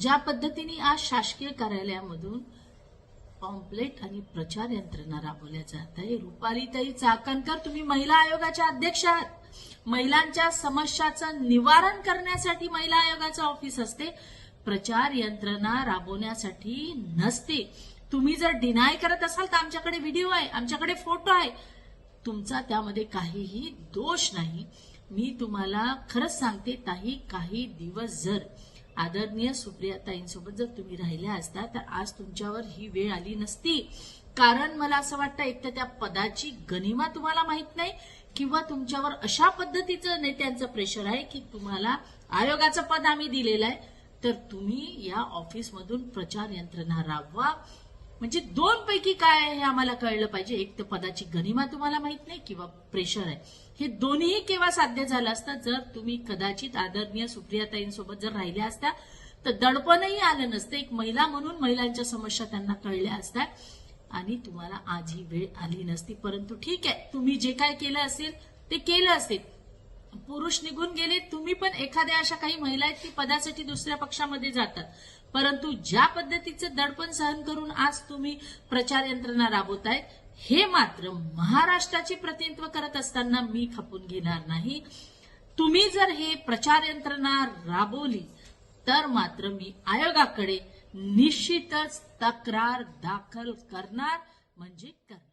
ज्या पद्धतीने आज शासकीय कार्यालयामधून पॉम्पलेट आणि प्रचार यंत्रणा राबवल्या जात आहे. रुपालीताई चाकणकर तुम्ही महिला आयोगाच्या अध्यक्ष आहात. महिलांच्या समस्याचं निवारण करण्यासाठी महिला आयोगाचं ऑफिस असते. प्रचार यंत्रणा राबवण्यासाठी नसते. तुम्ही जर डिनाय करत असाल तर आमच्याकडे व्हिडिओ आहे आमच्याकडे फोटो आहे. तुमचा त्यामध्ये काहीही दोष नाही. मी तुम्हाला खरंच सांगते ताई काही दिवस जर आदरणीय सुप्रियाताईंसोबत जर तुम्ही राहिल्या असता तर आज तुमच्यावर ही वेळ आली नसती. कारण मला असं वाटतं एक तर त्या पदाची गनिमा तुम्हाला माहीत नाही किंवा तुमच्यावर अशा पद्धतीचं नेत्यांचं प्रेशर आहे की तुम्हाला आयोगाचं पद आम्ही दिलेलं आहे. तर तुम्ही या ऑफिसमधून प्रचार यंत्रणा राबवा. म्हणजे दोन पैकी काय आहे हे आम्हाला कळलं पाहिजे? एक तर पदाची गनिमा तुम्हाला माहीत नाही किंवा प्रेशर आहे. हे दोन्ही केव्हा साध्य झालं असतं? जर तुम्ही कदाचित आदरणीय सुप्रियाताईंसोबत जर राहिल्या असत्या तर दडपणही आलं नसतं. एक महिला म्हणून महिलांच्या समस्या त्यांना कळल्या असतात आणि तुम्हाला आज ही वेळ आली नसती. परंतु ठीक आहे तुम्ही जे काय केलं असेल ते केलं असेल. पुरुष निघून गेले तुम्ही पण एखाद्या अशा काही महिला आहेत की पदासाठी दुसऱ्या पक्षामध्ये जातात. परंतु ज्या पद्धतीचं दडपण सहन करून आज तुम्ही प्रचार यंत्रणा राबवताय हे मात्र महाराष्ट्राचे प्रतिनिधित्व करत असताना मी खपून घेणार नाही. तुम्ही जर हे प्रचार यंत्रणा राबवली तर मात्र मी आयोगाकडे निश्चितच तक्रार दाखल करणार म्हणजे करणार